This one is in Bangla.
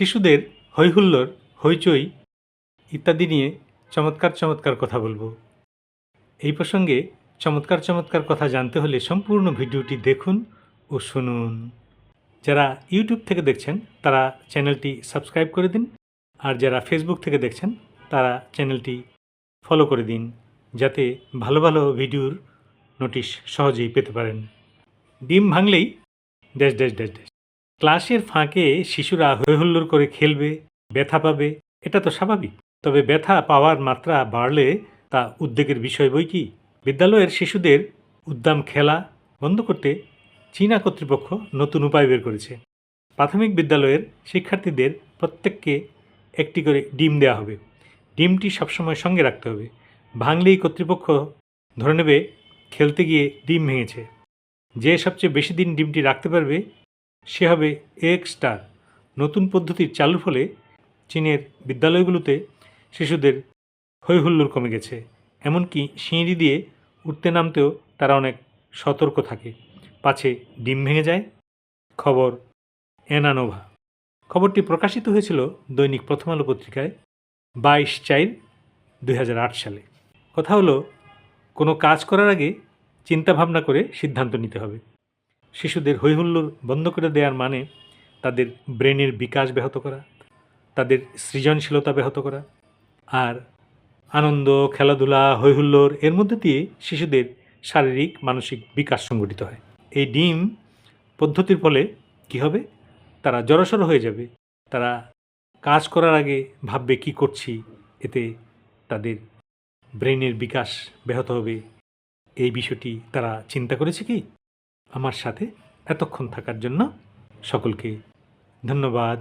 শিশুদের হৈহুল্লোর হইচই ইত্যাদি নিয়ে চমৎকার চমৎকার কথা বলব। এই প্রসঙ্গে চমৎকার চমৎকার কথা জানতে হলে সম্পূর্ণ ভিডিওটি দেখুন ও শুনুন। যারা ইউটিউব থেকে দেখছেন, তারা চ্যানেলটি সাবস্ক্রাইব করে দিন, আর যারা ফেসবুক থেকে দেখছেন, তারা চ্যানেলটি ফলো করে দিন, যাতে ভালো ভালো ভিডিওর নোটিশ সহজেই পেতে পারেন। ডিম ভাঙলেই ড্যাশ ড্যাশ ড্যাশ ড্যাশ ক্লাসের ফাঁকে শিশুরা হৈহুল্লোড় করে খেলবে, ব্যথা পাবে, এটা তো স্বাভাবিক। তবে ব্যথা পাওয়ার মাত্রা বাড়লে তা উদ্বেগের বিষয় বই কি? বিদ্যালয়ের শিশুদের উদ্দাম খেলা বন্ধ করতে চীনা কর্তৃপক্ষ নতুন উপায় বের করেছে। প্রাথমিক বিদ্যালয়ের শিক্ষার্থীদের প্রত্যেককে একটি করে ডিম দেওয়া হবে। ডিমটি সবসময় সঙ্গে রাখতে হবে। ভাঙলেই কর্তৃপক্ষ ধরে নেবে, খেলতে গিয়ে ডিম ভেঙেছে। যে সবচেয়ে বেশি দিন ডিমটি রাখতে পারবে সে হবে এক স্টার। নতুন পদ্ধতির চালুর ফলে চীনের বিদ্যালয়গুলোতে শিশুদের হৈহুল্লোড় কমে গেছে। এমনকি সিঁড়ি দিয়ে উঠতে নামতেও তারা অনেক সতর্ক থাকে। পাছে ডিম ভেঙে যায়। খবর এনানোভা। খবরটি প্রকাশিত হয়েছিল দৈনিক প্রথম আলো পত্রিকায় বাইশ চার দুই সালে। কথা হলো, কোনো কাজ করার আগে চিন্তাভাবনা করে সিদ্ধান্ত নিতে হবে। শিশুদের হৈহুল্লোড় বন্ধ করে দেওয়ার মানে তাদের ব্রেনের বিকাশ ব্যাহত করা, তাদের সৃজনশীলতা ব্যাহত করা আর আনন্দ, খেলাধুলা, হৈহুল্লোড় এর মধ্যে দিয়ে শিশুদের শারীরিক, মানসিক বিকাশ সংঘটিত হয়। এই ডিম পদ্ধতির ফলে কি হবে? তারা জড়সড় হয়ে যাবে। তারা কাজ করার আগে ভাববে, কি করছি? এতে তাদের ব্রেনের বিকাশ ব্যাহত হবে। এই বিষয়টি তারা চিন্তা করেছে কি? আমার সাথে এতক্ষণ থাকার জন্য সকলকে ধন্যবাদ।